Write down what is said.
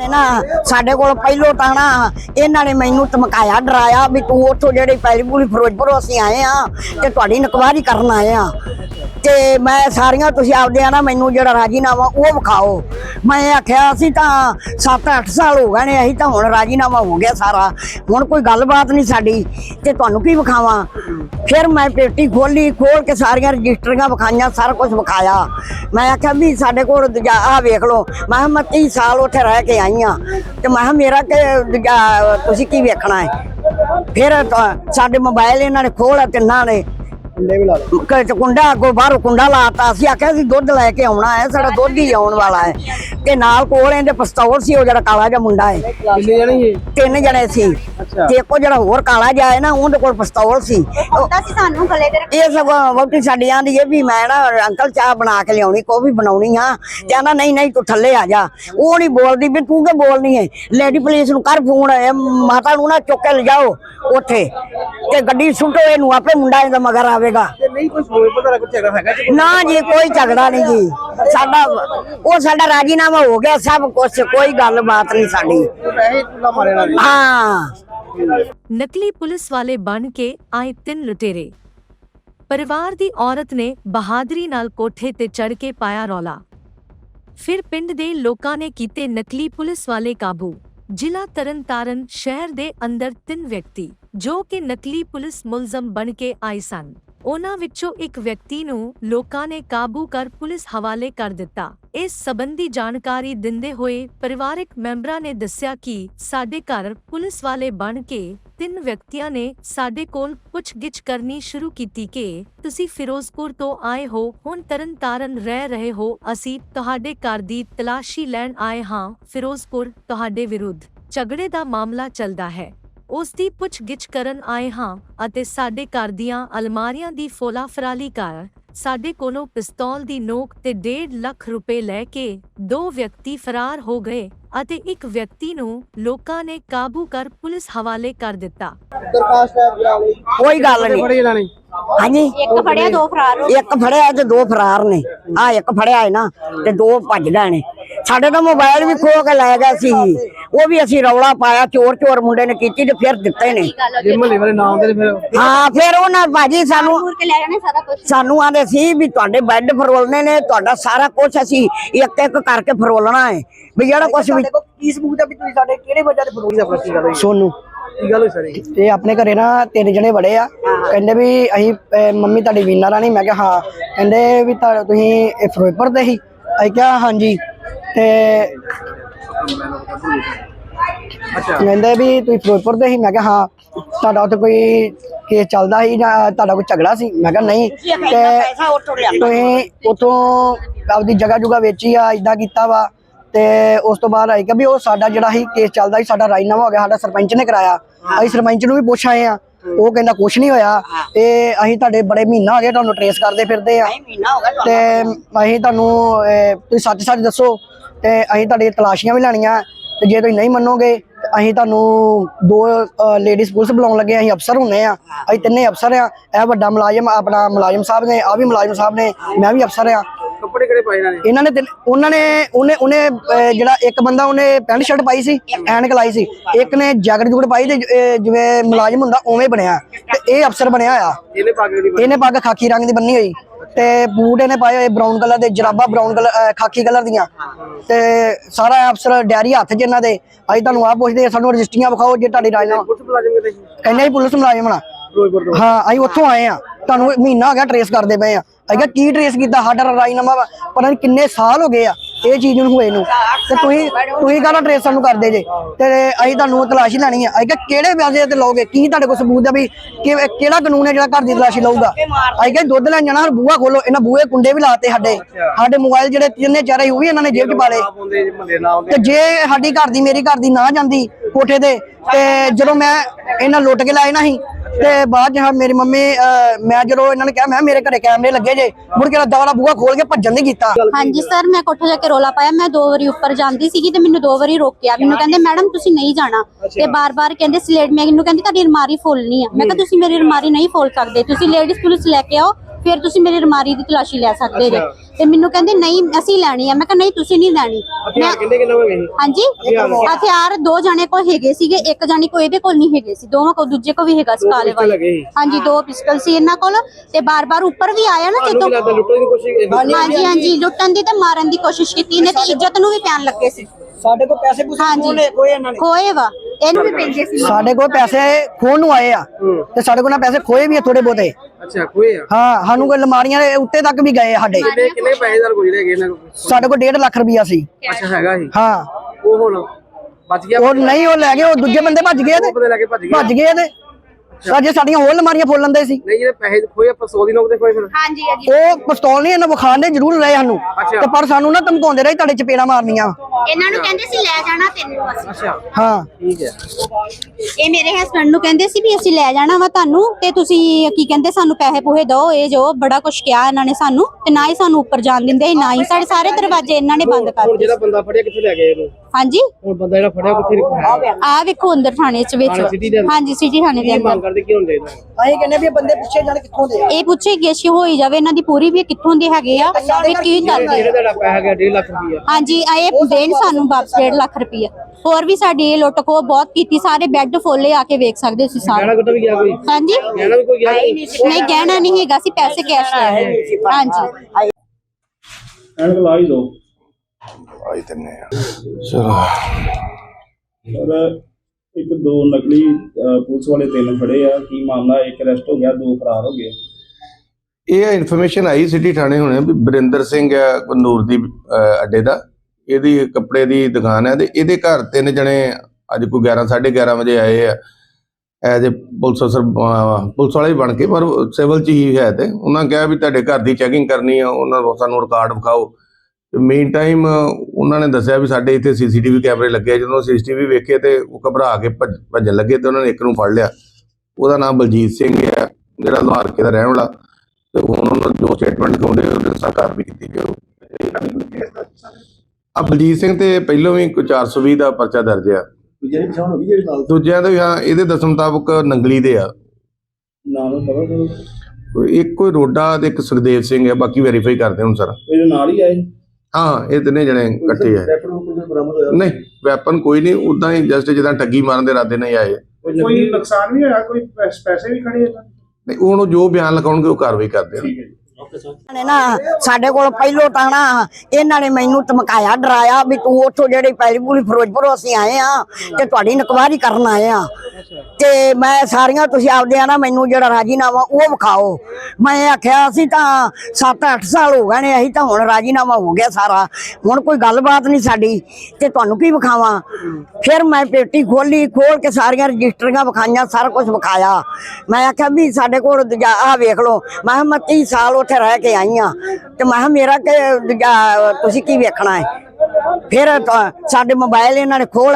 ਨੇ ਨਾ, ਸਾਡੇ ਕੋਲ ਪਹਿਲੋ ਟਾਣਾ ਇਹਨਾਂ ਨੇ ਮੈਨੂੰ ਧਮਕਾਇਆ, ਡਰਾਇਆ ਵੀ ਤੂੰ ਉੱਥੋਂ ਜਿਹੜੇ ਪਹਿਲੀ ਪੂਰੀ ਫਿਰੋਜ਼ਪੁਰੋਂ ਅਸੀਂ ਆਏ ਆ ਤੇ ਤੁਹਾਡੀ ਨਕਵਾਰੀ ਕਰਨ ਆਏ ਆ। ਤੇ ਮੈਂ ਸਾਰੀਆਂ ਤੁਸੀਂ ਆਪਦੇ ਆ ਨਾ ਮੈਨੂੰ ਜਿਹੜਾ ਰਾਜੀਨਾਮਾ ਉਹ ਵਿਖਾਓ। ਮੈਂ ਆਖਿਆ ਅਸੀਂ ਤਾਂ 7-8 ਸਾਲ ਹੋ ਗਏ ਨੇ, ਅਸੀਂ ਤਾਂ ਹੁਣ ਰਾਜੀਨਾਮਾ ਹੋ ਗਿਆ ਸਾਰਾ। ਹੁਣ ਕੋਈ ਗੱਲਬਾਤ ਨਹੀਂ ਸਾਡੀ, ਤੇ ਤੁਹਾਨੂੰ ਕੀ ਵਿਖਾਵਾਂ? ਫਿਰ ਮੈਂ ਪੇਟੀ ਖੋਲੀ ਖੋਲ ਕੇ ਸਾਰੀਆਂ ਰਜਿਸਟਰੀਆਂ ਵਿਖਾਈਆਂ, ਸਾਰਾ ਕੁਝ ਵਿਖਾਇਆ। ਮੈਂ ਆਖਿਆ, ਵੀ ਸਾਡੇ ਕੋਲ ਦੂਜਾ, ਆਹ ਵੇਖ ਲਓ, ਮੈਂ ਕਿਹਾ, ਮੈਂ 30 ਸਾਲ ਉੱਥੇ ਰਹਿ ਕੇ ਆਈ ਆ ਤੇ ਮੈਂ ਕਿਹਾ, ਮੇਰਾ ਕਿ ਤੁਸੀਂ ਕੀ ਵੇਖਣਾ ਹੈ? ਫਿਰ ਸਾਡੇ ਮੋਬਾਈਲ ਇਹਨਾਂ ਨੇ ਖੋਲ ਤਿੰਨਾਂ ਨੇ ਕੁੰਡੇ ਵੀ ਲਾ ਲਏ ਕ- ਚ ਕੁੰਡਾ ਅੱਗੋਂ ਬਾਹਰ ਕੁੰਡਾ ਲਾਤਾ। ਅਸੀਂ ਆਖਿਆ ਸੀ ਦੁੱਧ ਲੈ ਕੇ ਆਉਣਾ ਹੈ ਸਾਡਾ ਦੁੱਧ ਹੀ ਆਉਣ ਵਾਲਾ ਹੈ। ਤੇ ਨਾਲ ਕੋਲ ਇਹਦੇ ਪਿਸਤੌਲ ਸੀ ਉਹ ਜਿਹੜਾ ਕਾਲਾ ਜਿਹਾ ਮੁੰਡਾ ਹੈ। ਕਿੰਨੇ ਜਣੇ ਸੀ? ਤਿੰਨ ਜਣੇ ਸੀ। ਅੱਛਾ। ਤੇ ਇੱਕੋ ਜਿਹੜਾ ਹੋਰ ਕਾਲਾ ਜਿਹਾ ਹੈ ਨਾ ਉਹਦੇ ਕੋਲ ਪਿਸਤੌਲ ਸੀ। ਹੁੰਦਾ ਸੀ ਸਾਨੂੰ ਗਲੇ ਦੇ ਇਹ ਸਗੋਂ ਵੋਟੀ ਸਾਡੀ ਆਂਦੀ ਹੈ ਵੀ ਮੈਂ ਨਾ ਅੰਕਲ ਚਾਹ ਬਣਾ ਕੇ ਲਿਆਉਣੀ ਕੌਫੀ ਬਣਾਉਣੀ ਆ। ਤੇ ਆਂਦਾ ਨਹੀਂ ਨਹੀਂ ਤੂੰ ਥੱਲੇ ਆ ਜਾ। ਉਹ ਨਹੀਂ ਬੋਲਦੀ ਵੀ ਤੂੰ ਕਿ ਬੋਲਣੀ ਹੈ ਲੇਡੀ ਪੁਲਿਸ ਨੂੰ ਕਰ ਫੋਨ ਇਹ ਮਾਤਾ ਨੂੰ ਨਾ ਚੁੱਕ ਕੇ ਲਿਜਾਓ ਉੱਥੇ। ਤੇ ਗੱਡੀ ਸੁੱਟੋ ਇਹਨੂੰ ਆਪੇ ਮੁੰਡਾ ਇਹਦਾ ਮਗਰ ਆਵੇਗਾ ਤੇ ਨਹੀਂ ਕੋਈ ਸੋਏ ਪਤਾ ਕੁਝ ਹੈਗਾ ਹੈਗਾ ਜੀ? ਨਾ ਜੀ ਕੋਈ ਝਗੜਾ ਨਹੀਂ ਜੀ। ਸਾਡਾ ਉਹ ਸਾਡਾ ਰਾਜੀਨਾਮਾ ਹੋ ਗਿਆ ਸਭ ਕੁਝ ਕੋਈ ਗੱਲਬਾਤ ਨਹੀਂ ਸਾਡੀ। ਵੈਸੇ ਤੁਲਾ ਮਾਰੇ ਨਾਲ ਹਾਂ। ਨਕਲੀ ਪੁਲਿਸ ਵਾਲੇ ਬਣ ਕੇ ਆਏ ਤਿੰਨ ਲੁਟੇਰੇ। ਪਰਿਵਾਰ ਦੀ ਔਰਤ ਨੇ ਬਹਾਦਰੀ ਨਾਲ ਕੋਠੇ ਤੇ ਚੜ ਕੇ ਪਾਇਆ ਰੌਲਾ। ਫਿਰ ਪਿੰਡ ਦੇ ਲੋਕਾਂ ਨੇ ਕੀਤੇ ਨਕਲੀ ਪੁਲਿਸ ਵਾਲੇ ਕਾਬੂ। ਜ਼ਿਲ੍ਹਾ ਤਰਨਤਾਰਨ ਸ਼ਹਿਰ ਦੇ ਅੰਦਰ ਤਿੰਨ ਵਿਅਕਤੀ ਜੋ ਕਿ ਨਕਲੀ ਪੁਲਿਸ ਮੁਲਜ਼ਮ ਬਣ ਕੇ ਆਏ ਸਨ। ਉਹਨਾਂ ਵਿੱਚੋਂ ਇੱਕ ਵਿਅਕਤੀ ਨੂੰ ਲੋਕਾਂ ਨੇ ਕਾਬੂ ਕਰ ਪੁਲਿਸ ਹਵਾਲੇ ਕਰ ਦਿੱਤਾ। ਇਸ ਸਬੰਧੀ ਜਾਣਕਾਰੀ ਦਿੰਦੇ ਹੋਏ ਪਰਿਵਾਰਕ ਮੈਂਬਰਾਂ ਨੇ ਦੱਸਿਆ ਕਿ ਸਾਡੇ ਘਰ ਪੁਲਿਸ ਵਾਲੇ ਬਣ ਕੇ ਤਿੰਨ ਵਿਅਕਤੀਆਂ ਨੇ ਸਾਡੇ ਕੋਲ ਪੁੱਛਗਿੱਛ ਕਰਨੀ ਸ਼ੁਰੂ ਕੀਤੀ ਕਿ ਤੁਸੀਂ ਫਿਰੋਜ਼ਪੁਰ ਤੋਂ ਆਏ ਹੋ, ਹੁਣ ਤਰਨਤਾਰਨ ਰਹਿ ਰਹੇ ਹੋ, ਅਸੀਂ ਤੁਹਾਡੇ ਘਰ ਦੀ ਤਲਾਸ਼ੀ ਲੈਣ ਆਏ ਹਾਂ, ਫਿਰੋਜ਼ਪੁਰ ਤੁਹਾਡੇ ਵਿਰੁੱਧ। ਝਗੜੇ ਦਾ ਮਾਮਲਾ ਚੱਲਦਾ ਹੈ। ਉਸ ਦੀ ਪੁੱਛਗਿੱਛ ਕਰਨ ਆਏ ਹਾਂ ਅਤੇ ਸਾਡੇ ਘਰ ਦੀਆਂ ਅਲਮਾਰੀਆਂ ਦੀ ਫੋਲਾ ਫਰਾਲੀ ਕਰ ਸਾਡੇ ਕੋਲੋਂ ਪਿਸਤੌਲ ਦੀ ਨੋਕ ਤੇ 1.5 ਲੱਖ ਰੁਪਏ ਲੈ ਕੇ ਦੋ ਵਿਅਕਤੀ ਫਰਾਰ ਹੋ ਗਏ ਅਤੇ ਇੱਕ ਵਿਅਕਤੀ ਨੂੰ ਲੋਕਾਂ ਨੇ ਕਾਬੂ ਕਰ ਪੁਲਿਸ ਹਵਾਲੇ ਕਰ ਦਿੱਤਾ। ਕੋਈ ਗੱਲ ਨਹੀਂ। ਹਾਂਜੀ। ਇੱਕ ਫੜਿਆ ਦੋ ਫਰਾਰ ਇੱਕ ਫੜਿਆ ਤੇ ਦੋ ਫਰਾਰ ਨੇ। ਆ ਇੱਕ ਫੜਿਆ ਹੈ ਨਾ ਤੇ ਦੋ ਭੱਜ ਗਏ ਨੇ। ਸਾਡੇ ਤਾਂ ਮੋਬਾਈਲ ਵੀ ਖੋ ਕੇ ਲੈ ਗਏ ਸੀ। ਉਹ ਵੀ ਅਸੀਂ ਰੌਲਾ ਪਾਇਆ ਚੋਰ ਚੋਰ ਮੁੰਡੇ ਨੇ ਕੀਤੀ ਤੇ ਫਿਰ ਦਿੱਤੇ ਨੇ। ਜੇ ਮਹੱਲੇ ਵਾਲੇ ਨਾਮ ਦੇ ਫਿਰ। ਹਾਂ ਫਿਰ ਉਹਨਾਂ ਭਾਜੀ ਸਾਨੂੰ ਮੂਰ ਕੇ ਲੈ ਜਾਣੇ ਸਾਰਾ ਕੁਝ ਸਾਨੂੰ ਆਂਦੇ ਸੀ ਵੀ ਤੁਹਾਡੇ ਬੈੱਡ ਫਰੋਲਨੇ ਨੇ ਤੁਹਾਡਾ ਸਾਰਾ ਕੁਝ ਅਸੀਂ ਇੱਕ ਇੱਕ ਕਰਕੇ ਫਰੋਲਣਾ ਹੈ। ਵੀ ਜਿਹੜਾ ਕੁਝ ਵੀ ਕੀ ਸਬੂਤ ਹੈ ਵੀ ਤੁਸੀਂ ਸਾਡੇ ਕਿਹੜੇ ਵਜ੍ਹਾ ਤੇ ਫਰੋੜੀ ਦਾ ਪ੍ਰਤੀ ਗੱਲ ਹੋਈ ਸੋਨੂੰ। ਕੀ ਗੱਲ ਹੋਈ ਸਾਰੀ? ਤੇ ਆਪਣੇ ਘਰੇ ਨਾ ਤਿੰਨ ਜਣੇ ਬੜੇ ਆ। ਕਹਿੰਦੇ ਵੀ ਅਸੀਂ ਅਹ, ਮੰਮੀ ਤੁਹਾਡੀ ਵੀਨਾ ਰਾਣੀ ਮੈਂ ਕਿਹਾ ਹਾਂ। ਕਹਿੰਦੇ ਵੀ ਤੁਹਾਡਾ ਤੁਸੀਂ ਇਹ ਫਿਰੋਜ਼ਪੁਰ ਦੇ ਹੀ ਅਸੀਂ ਕਿਹਾ ਹਾਂਜੀ। ਤੇ ਕਹਿੰਦੇ ਵੀ ਤੁਸੀਂ ਫਿਰੋਜ਼ਪੁਰ ਦੇ ਹੀ ਮੈਂ ਕਿਹਾ ਹਾਂ ਤੁਹਾਡਾ ਉੱਥੇ ਕੋਈ ਕੇਸ ਚੱਲਦਾ ਸੀ ਜਾਂ ਤੁਹਾਡਾ ਕੋਈ ਝਗੜਾ ਸੀ? ਮੈਂ ਕਿਹਾ ਨਹੀਂ। ਤੇ ਤੁਸੀਂ ਉਥੋਂ ਆਪਦੀ ਜਗ੍ਹਾ ਜੁਗਾ ਵੇਚੀ ਆ ਇਦਾਂ ਕੀਤਾ ਵਾ। ਤੇ ਉਸ ਤੋਂ ਬਾਅਦ ਆਈ ਕਿ ਵੀ ਉਹ ਸਾਡਾ ਜਿਹੜਾ ਸੀ ਕੇਸ ਚੱਲਦਾ ਸੀ ਸਾਡਾ ਰਾਜੀਨਾਮਾ ਹੋ ਗਿਆ ਸਾਡਾ ਸਰਪੰਚ ਨੇ ਕਰਾਇਆ। ਅਸੀਂ ਸਰਪੰਚ ਨੂੰ ਵੀ ਪੁੱਛ ਆਏ ਆ। ਉਹ ਕਹਿੰਦਾ ਕੁਝ ਨਹੀਂ ਹੋਇਆ। ਤੇ ਅਸੀਂ ਤੁਹਾਡੇ ਬੜੇ ਮਹੀਨਾ ਹੋ ਗਏ ਤੁਹਾਨੂੰ ਟਰੇਸ ਕਰਦੇ ਫਿਰਦੇ ਆ। ਹੋ ਤੇ ਅਸੀਂ ਤੁਹਾਨੂੰ ਤੁਸੀਂ ਸੱਚ ਸੱਚ ਦੱਸੋ। ਤੇ ਅਸੀਂ ਤੁਹਾਡੀ ਤਲਾਸ਼ੀਆਂ ਵੀ ਲੈਣੀਆਂ। ਤੇ ਜੇ ਤੁਸੀਂ ਨਹੀਂ ਮੰਨੋਗੇ ਤੇ ਅਸੀਂ ਤੁਹਾਨੂੰ ਦੋ ਲੇਡੀਜ਼ ਪੁਲਿਸ ਬੁਲਾਉਣ ਲੱਗੇ ਅਸੀਂ ਅਫਸਰ ਹੁੰਨੇ ਆ ਅਸੀਂ ਤਿੰਨੇ ਅਫਸਰ ਆ ਇਹ ਵੱਡਾ ਮੁਲਾਜ਼ਮ ਆਪਣਾ ਮੁਲਾਜ਼ਮ ਸਾਹਿਬ ਨੇ ਆ ਵੀ ਮੁਲਾਜ਼ਮ ਸਾਹਿਬ ਨੇ ਮੈਂ ਵੀ ਅਫਸਰ ਆ ਕੱਪੜੇ ਕਿਹੜੇ ਪਾਏ ਇਹਨਾਂ ਨੇ? ਇਹਨਾਂ ਨੇ ਤਿੰਨ- ਉਹਨਾਂ ਨੇ ਉਹਨੇ ਉਹਨੇ ਜਿਹੜਾ ਇੱਕ ਬੰਦਾ ਉਹਨੇ ਪੈਂਟ ਸ਼ਰਟ ਪਾਈ ਸੀ ਐਨਕ ਲਾਈ ਸੀ। ਇੱਕ ਨੇ ਜੈਕਟ ਜੁਕਟ ਪਾਈ ਤੇ ਜਿਵੇਂ ਮੁਲਾਜ਼ਮ ਹੁੰਦਾ ਉਵੇਂ ਬਣਿਆ। ਤੇ ਇਹ ਅਫਸਰ ਬਣਿਆ ਆ ਇਹਨੇ ਪੱਗ ਖਾਕੀ ਰੰਗ ਦੀ ਬੰਨੀ ਹੋਈ। ਤੇ ਬੂਟ ਇਹਨੇ ਪਾਏ ਹੋਏ ਬ੍ਰਾਊਨ ਕਲਰ ਦੇ ਜਰਾਬਾ ਬ੍ਰਾਊਨ ਕਲਰ ਖਾਕੀ ਕਲਰ ਦੀਆਂ। ਤੇ ਸਾਰਾ ਅਫਸਰ ਡੈਰੀ ਹੱਥ 'ਚ ਇਹਨਾਂ ਦੇ। ਅਸੀਂ ਤੁਹਾਨੂੰ ਆਹ ਪੁੱਛਦੇ ਹਾਂ, ਸਾਨੂੰ ਰਜਿਸਟਰੀਆਂ ਵਿਖਾਓ ਜੇ ਤੁਹਾਡੀ ਕਿਤੇ ਸੀ? ਕਹਿੰਦੇ ਅਸੀਂ ਪੁਲਿਸ ਮੁਲਾਜ਼ਮ ਨਾ ਹਾਂ ਅਸੀਂ ਉੱਥੋਂ ਆਏ ਆ ਤੁਹਾਨੂੰ ਮਹੀਨਾ ਹੋ ਗਿਆ ਟਰੇਸ ਕਰਦੇ ਪਏ ਆ ਅਸੀਂ ਕਿਹਾ ਕੀ ਟਰੇਸ ਕੀਤਾ? ਸਾਡਾ ਰਾਜਨਾਮਾ ਪਤਾ ਨਹੀਂ ਕਿੰਨੇ ਸਾਲ ਹੋ ਗਏ ਆ। ਇਹ ਚੀਜ਼ ਨੂੰ ਹੋਏ ਨੂੰ। ਤੇ ਤੁਸੀਂ ਤੁਸੀਂ ਕਾਹਦਾ ਟਰੇਸ ਸਾਨੂੰ ਕਰਦੇ ਜੇ? ਤੇ ਅਸੀਂ ਤੁਹਾਨੂੰ ਤਲਾਸ਼ੀ ਲੈਣੀ ਆ। ਅਸੀਂ ਕਿਹਾ ਕਿਹੜੇ ਵਿਆਜੇ ਤੇ ਲਓਗੇ? ਕੀ ਤੁਹਾਡੇ ਕੋਲ ਸਬੂਤ ਹੈ ਵੀ ਕਿ- ਕਿਹੜਾ ਕਾਨੂੰਨ ਹੈ ਜਿਹੜਾ ਘਰ ਦੀ ਤਲਾਸ਼ੀ ਲਊਗਾ? ਅਸੀਂ ਕਿਹਾ ਦੁੱਧ ਲੈਣ ਜਾਣਾ ਬੂਹਾ ਖੋਲੋ। ਇਹਨਾਂ ਬੂਹੇ ਕੁੰਡੇ ਵੀ ਲਾਤੇ ਸਾਡੇ। ਸਾਡੇ ਮੋਬਾਈਲ ਜਿਹੜੇ ਤਿੰਨੇ ਚਾਰੇ ਉਹ ਵੀ ਇਹਨਾਂ ਨੇ ਜੇਬ 'ਚ ਪਾ ਲਏ। ਤੇ ਜੇ ਸਾਡੀ ਘਰ ਦੀ ਮੇਰੀ ਘਰ ਦੀ ਨਾ ਜਾਂਦੀ ਕੋਠੇ ਤੇ ਤੇ ਜਦੋਂ ਮੈਂ ਇਹਨਾਂ ਲੁੱਟ ਕੇ ਲਾਏ ਨਾ ਤੇ ਬਾਅਦ ਜਦ ਮੇਰੀ ਮੰਮੀ ਮੈਂ ਜਦੋਂ ਇਹਨਾਂ ਨੇ ਕਿਹਾ ਮੈਂ ਮੇਰੇ ਘਰੇ ਕੈਮਰੇ ਲੱਗੇ ਜੇ ਮੁੜ ਕੇ ਦਵਾਲਾ ਬੂਹਾ ਖੋਲ ਕੇ ਭੱਜਣ ਨਹੀਂ ਕੀਤਾ। ਹਾਂਜੀ ਸਰ ਮੈਂ ਕੋਠੇ ਜਾ ਕੇ ਰੋਲਾ ਪਾਇਆ ਮੈਂ ਦੋ ਵਾਰੀ ਉੱਪਰ ਜਾਂਦੀ ਸੀਗੀ ਤੇ ਮੈਨੂੰ ਦੋ ਵਾਰੀ ਰੋਕਿਆ। ਮੈਨੂੰ ਕਹਿੰਦੇ ਮੈਡਮ ਤੁਸੀਂ ਨਹੀਂ ਜਾਣਾ। ਤੇ ਬਾਰ-ਬਾਰ ਕਹਿੰਦੇ ਸਲੇਟ ਮੈਨੂੰ ਕਹਿੰਦੀ ਤੁਹਾਡੀ ਅਲਮਾਰੀ ਫੋਲਣੀ ਆ। ਮੈਂ ਕਿਹਾ ਤੁਸੀਂ ਮੇਰੀ ਅਲਮਾਰੀ ਨਹੀਂ ਫੋਲ ਸਕਦੇ ਤੁਸੀਂ ਲੇਡੀਜ਼ ਪੁਲਿਸ ਲੈ ਕੇ ਆਓ ਫਿਰ ਤੁਸੀਂ ਮੇਰੀ ਅਲਮਾਰੀ ਦੀ ਤਲਾਸ਼ੀ ਲੈ ਸਕਦੇ ਜੇ। ਤੇ ਮੈਨੂੰ ਕਹਿੰਦੇ ਨਹੀਂ ਅਸੀਂ ਲੈਣੀ ਆ। ਮੈਂ ਕਿਹਾ ਨਹੀਂ ਤੁਸੀਂ ਨਹੀਂ ਲੈਣੀ। ਹਥਿਆਰ ਕਿੰਨੇ ਕਿੰਨੇ ਸੀ ਹਾਂਜੀ? ਹਥਿਆਰ ਦੋ ਜਣੇ ਕੋਲ ਹੈਗੇ ਸੀਗੇ। ਇੱਕ ਜਾਨੀ ਕੋ ਇਹਦੇ ਕੋਲ ਨਹੀਂ ਹੈਗੇ ਸੀ। ਦੋਵਾਂ ਕੋ ਦੂਜੇ ਕੋ ਵੀ ਹੈਗਾ ਸੀ ਕਾਲੇ ਵਾਲੇ। ਹਾਂਜੀ ਦੋ ਪਿਸਟਲ ਸੀ ਇਹਨਾਂ ਕੋਲ। ਤੇ ਬਾਰ-ਬਾਰ ਉੱਪਰ ਵੀ ਆਇਆ ਨਾ ਜਦੋਂ ਕੀ ਲੱਗਦਾ ਲੁੱਟਣ ਦੀ ਕੋਸ਼ਿਸ਼ ਕੀਤੀ ਹਾਂਜੀ ਹਾਂਜੀ। ਲੁੱਟਣ ਦੀ ਤੇ ਮਾਰਨ ਦੀ ਕੋਸ਼ਿਸ਼ ਕੀਤੀ। ਇਹਨੇ ਤੇ ਇੱਜ਼ਤ ਨੂੰ ਵੀ ਪੈਣ ਲੱਗੇ ਸੀ। ਸਾਡੇ ਕੋਲ ਪੈਸੇ ਪੂਸੇ ਹਾਂਜੀ। ਕੋਈ ਇਹਨਾਂ ਨੇ। ਹੋਏ ਵਾ। ਇਹਨੂੰ ਵੀ ਪੈਂਦੇ ਸੀ। ਸਾਡੇ ਕੋਲ ਪੈਸੇ ਖੋਣ ਨੂੰ ਆਏ ਆ। ਤੇ ਸਾਡੇ ਕੋਲ ਨਾ ਪੈਸੇ ਖੋਏ ਵੀ ਆ ਥੋੜੇ ਬਹੁਤੇ। ਅੱਛਾ ਕੋਈ ਆ? ਹਾਂ ਸਾਨੂੰ ਕੋਈ ਅਲਮਾਰੀਆਂ ਦੇ ਉੱਤੇ ਤੱਕ ਵੀ ਗਏ ਆ ਸਾਡੇ। ਕਿੰਨੇ ਕਿੰਨੇ ਪੈਸੇ ਦਾ ਗੁਜ਼ਰੇ ਗਏ ਇਹਨਾਂ ਕੋਲ? ਸਾਡੇ ਕੋਲ 1.5 ਲੱਖ ਰੁਪਈਆ ਸੀ। ਅੱਛਾ ਹੈਗਾ ਸੀ? ਹਾਂ। ਉਹ ਹੁਣ ਬਚ ਗਿਆ ਉਹ ਨਹੀਂ ਉਹ ਲੈ ਗਏ ਉਹ ਦੂਜੇ ਬੰਦੇ ਭੱਜ ਗਏ ਤੇ। ਭੱਜ ਗਏ ਤੇ। ਅਜੇ ਸਾਡੀਆਂ ਹੋਰ ਅਲਮਾਰੀਆਂ ਫੁੱਲ ਲੰਦੇ ਸੀ। ਨਹੀਂ ਜਿਹੜੇ ਪੈਸੇ ਖੋਏ ਆਪਾਂ 100 ਦੀ ਦੇ ਖੋਏ ਫਿਰ। ਹਾਂਜੀ ਹਾਂਜੀ। ਉਹ ਪਿਸਤੌਲ ਨਹੀਂ ਇਹਨਾਂ ਵਿਖਾਣ ਦੇ ਜ਼ਰੂਰ ਰਹੇ ਸਾਨੂੰ। ਤੇ ਪਰ ਸਾਨੂੰ ਨਾ ਧਮਕਾਉਂਦੇ ਰਹੇ ਤੁਹਾਡੇ ਚਪੇੜਾ ਮਾਰਨੀਆਂ। ਇਹਨਾਂ ਨੂੰ ਕਹਿੰਦੇ ਸੀ ਲੈ ਜਾਣਾ ਤੈਨੂੰ ਅਸੀਂ। ਅੱਛਾ। ਹਾਂ। ਠੀਕ ਹੈ। ਇਹ ਮੇਰੇ ਹਸਬੰਡ ਨੂੰ ਕਹਿੰਦੇ ਸੀ ਵੀ ਅਸੀਂ ਲੈ ਜਾਣਾ ਵਾ ਤੁਹਾਨੂੰ ਤੇ ਤੁਸੀਂ ਕੀ ਕਹਿੰਦੇ ਸਾਨੂੰ ਪੈਸੇ ਪੂਹੇ ਦਿਓ। ਇਹ ਜੋ ਬੜਾ ਕੁਝ ਕਿਹਾ ਇਹਨਾਂ ਨੇ ਸਾਨੂੰ ਤੇ ਨਾ ਹੀ ਸਾਨੂੰ ਉੱਪਰ ਜਾਣ ਦਿੰਦੇ ਨਾ ਹੀ ਸਾਡੇ ਸਾਰੇ ਦਰਵਾਜ਼ੇ ਇਹਨਾਂ ਨੇ ਬੰਦ ਕਰ ਦਿੱਤੇ ਜਿਹੜਾ ਬੰਦਾ ਫੜਿਆ ਕਿੱਥੇ ਲੈ ਗਏ ਇਹਨੂੰ? ਹਾਂਜੀ। ਹੁਣ ਬੰਦਾ ਜਿਹੜਾ ਫੜਿਆ ਕਿੱਥੇ ਰੱਖਿਆ? ਆ ਵੇਖੋ ਅੰਦਰ ਥਾਣੇ ਚ ਵਿੱਚ। ਦੇ? ਹਾਂਜੀ ਸਿਟੀ ਥਾਣੇ ਦੇ ਅੰਦਰ। ਕਰਦੇ ਕੀ ਹੁੰਦੇ ਇਹਦਾ ਅਸੀਂ ਕਹਿੰਦੇ ਵੀ ਇਹ ਬੰਦੇ ਪਿੱਛੇ ਜਾਣ ਕਿੱਥੋਂ ਦੇ ਆ? ਇਹ ਪੁੱਛੇ ਗੇਸ਼ ਹੋਈ ਜਾਵੇ ਇਹਨਾਂ ਦੀ ਪੂਰੀ ਵੀ ਕਿੱਥੋਂ ਦੇ ਹੈਗੇ ਆ? ਵੀ ਕੀ ਕਰਦੇ ਜਿਹੜੇ ਤੁਹਾਡਾ ਪੈਸਾ ਗਿਆ 1.5 ਲੱਖ ਰੁਪਈਆ। ਹਾਂਜੀ ਆ ਇਹ ਦੇਣ ਸਾਨੂੰ ਵਾਪਸ 1.5 ਲੱਖ ਰੁਪਈਆ। ਹੋਰ ਵੀ ਸਾਡੀ ਇਹ ਲੁੱਟ ਖੋ ਬਹੁਤ ਕੀਤੀ ਸਾਰੇ ਬੈੱਡ ਫੋਲੇ ਆ ਕੇ ਵੇਖ ਸਕਦੇ ਸੀ ਸਾਰੇ। ਗਹਿਣਾ ਗੁੱਟਾ ਵੀ ਗਿਆ ਕੋਈ? ਹਾਂਜੀ। ਗਹਿਣਾ ਵੀ ਕੋਈ ਗਿਆ ਨਹੀਂ ਨਹੀਂ ਗਹਿਣਾ ਨਹੀਂ ਹੈਗਾ ਸੀ ਪੈਸੇ ਕੈਸ਼ ਲੈ ਹਾਂਜੀ। ਐਨਕ ਲਾ ਹੀ ਦੋ। ਆਈ ਤੰਨੇ ਆ। ਚਲੋ ਔਰ ਇੱਕ ਦੋ ਨਕਲੀ ਅਹ, ਪੁਲਿਸ ਵਾਲੇ ਤਿੰਨ ਫੜੇ ਆ। ਕੀ ਮਾਮਲਾ? ਇੱਕ ਅਰੈਸਟ ਹੋ ਗਿਆ ਦੋ ਫਰਾਰ ਹੋ ਗਏ। ਇਹ ਇਨਫੋਰਮੇਸ਼ਨ ਆਈ ਸਿਟੀ ਥਾਣੇ ਹੁਣੇ ਵੀ ਬਰਿੰਦਰ ਸਿੰਘ ਹੈ ਕਨੂਰ ਦੀ ਅਹ, ਅੱਡੇ ਦਾ। ਇਹਦੀ ਕੱਪੜੇ ਦੀ ਦੁਕਾਨ ਹੈ ਤੇ ਇਹਦੇ ਘਰ ਤਿੰਨ ਜਣੇ ਅੱਜ ਕੋਈ 11 11:30 ਵਜੇ ਆਏ ਆ। ਐਜ਼ ਅ ਪੁਲਿਸ ਅਫਸਰ ਅਹ, ਪੁਲਿਸ ਵਾਲੇ ਹੀ ਬਣ ਕੇ ਪਰ ਸਿਵਲ ਚ ਹੀ ਹੈ ਤੇ। ਉਹਨਾਂ ਕਿਹਾ ਵੀ ਤੁਹਾਡੇ ਘਰ ਦੀ ਚੈਕਿੰਗ ਕਰਨੀ ਆ ਉਹਨਾਂ ਨੂੰ ਸਾਨੂੰ ਰਿਕਾਰਡ ਵਿਖਾਓ। ਮੇਨ ਟਾਈਮ ਉਹਨਾਂ ਨੇ ਦੱਸਿਆ ਵੀ ਸਾਡੇ ਇੱਥੇ ਸੀਸੀਟੀਵੀ ਕੈਮਰੇ ਲੱਗੇ। ਜਦੋਂ ਸੀਸੀਟੀਵੀ ਵੇਖੇ ਤੇ ਉਹ ਘਬਰਾ ਕੇ ਭੱਜ- ਭੱਜਣ ਲੱਗੇ ਤੇ ਉਹਨਾਂ ਨੇ ਇੱਕ ਨੂੰ ਫੜ ਲਿਆ। ਉਹਦਾ ਨਾਮ ਬਲਜੀਤ ਸਿੰਘ ਹੈ ਜਿਹੜਾ ਲੋਹਾਰਕੇ ਦਾ ਰਹਿਣ ਵਾਲਾ। ਤੇ ਉਹਨਾਂ ਨੂੰ ਜੋ ਸਟੇਟਮੈਂਟ ਦਿਖਾਉਂਦੇ ਉਹਦੇ ਸਰਕਾਰ ਵੀ ਕੀਤੀ ਜਾਊ। ਆ ਬਲਜੀਤ ਸਿੰਘ ਤੇ ਪਹਿਲਾਂ ਵੀ ਕੋਈ 420 ਦਾ ਪਰਚਾ ਦਰਜ ਆ। ਜਿਹੜੀ ਪਛਾਣ ਹੋ ਗਈ ਜਿਹੜੀ ਨਾਲ? ਦੂਜਿਆਂ ਦਾ ਹਾਂ ਇਹਦੇ ਦੱਸਣ ਮੁਤਾਬਕ ਨੰਗਲੀ ਦੇ ਆ। ਨਾਮ ਪਤਾ ਇੱਕ ਕੋਈ ਰੋਡਾ ਤੇ ਇੱਕ ਸੁਖਦੇਵ ਸਿੰਘ ਹੈ ਬਾਕੀ ਵੈਰੀਫਾਈ ਕਰਦੇ ਹੁਣ ਸਰ। ਇਹਦੇ ਨਾਲ ਹੀ ਆਏ। ਹਾਂ ਇਹ ਤਿੰਨੇ ਜਣੇ ਇਕੱਠੇ ਆ ਰੈਪਰ ਨੂੰ ਕੋਈ ਬਰਾਮਦ ਹੋਇਆ? ਨਹੀਂ ਵੈਪਨ ਕੋਈ ਨਹੀਂ ਉਦਾਂ ਹੀ ਜਸਟ ਜਿੱਦਾਂ ਠੱਗੀ ਮਾਰਨ ਦੇ ਇਰਾਦੇ ਨਾਲ ਹੀ ਆਏ। ਕੋਈ ਨੁਕਸਾਨ ਨਹੀਂ ਹੋਇਆ? ਕੋਈ ਪੈਸੇ ਵੀ ਖੜੇ ਨਹੀਂ ਹੁਣ ਉਹ ਜੋ ਬਿਆਨ ਲਿਖਾਉਣਗੇ ਉਹ ਕਾਰਵਾਈ ਕਰਦੇ ਆ। ਨੇ ਨਾ ਸਾਡੇ ਕੋਲ ਪਹਿਲੋ ਤਾਂ ਨਾ ਇਹਨਾਂ ਨੇ ਮੈਨੂੰ ਧਮਕਾਇਆ, ਡਰਾਇਆ ਵੀ ਤੂੰ ਉੱਥੋਂ ਜਿਹੜੀ ਪਹਿਲੀ ਪੂਰੀ ਫਿਰੋਜ਼ਪੁਰੋਂ ਅਸੀਂ ਆਏ ਆ ਤੇ ਤੁਹਾਡੀ ਨਕਵਾਰੀ ਕਰਨ ਆਏ ਆ ਤੇ ਮੈਂ ਸਾਰੀਆਂ ਤੁਸੀਂ ਆਪਦੇ ਆ ਨਾ ਮੈਨੂੰ ਜਿਹੜਾ ਰਾਜੀਨਾਮਾ ਉਹ ਵਿਖਾਓ। ਮੈਂ ਆਖਿਆ, ਅਸੀਂ ਤਾਂ 7-8 ਸਾਲ ਹੋ ਗਏ ਨੇ, ਅਸੀਂ ਤਾਂ ਹੁਣ ਰਾਜੀਨਾਮਾ ਹੋ ਗਿਆ ਸਾਰਾ। ਹੁਣ ਕੋਈ ਗੱਲਬਾਤ ਨਹੀਂ ਸਾਡੀ, ਤੇ ਤੁਹਾਨੂੰ ਕੀ ਵਿਖਾਵਾਂ? ਫਿਰ ਮੈਂ ਪੇਟੀ ਖੋਲੀ, ਖੋਲ ਕੇ ਸਾਰੀਆਂ ਰਜਿਸਟਰੀਆਂ ਵਿਖਾਈਆਂ, ਸਾਰਾ ਕੁਝ ਵਿਖਾਇਆ। ਮੈਂ ਆਖਿਆ, ਵੀ ਸਾਡੇ ਕੋਲ ਦੂਜਾ, ਆਹ ਵੇਖ ਲਓ, ਮੈਂ ਕਿਹਾ, ਮੈਂ 30 ਸਾਲ ਉੱਥੇ ਰਹਿ ਕੇ ਆਈ ਆ ਤੇ ਮੈਂ ਕਿਹਾ, ਮੇਰਾ ਕਿ ਦੂਜਾ ਤੁਸੀਂ ਕੀ ਵੇਖਣਾ ਹੈ? ਫਿਰ ਤਾਂ ਸਾਡੇ ਮੋਬਾਈਲ ਇਹਨਾਂ ਨੇ ਖੋਲ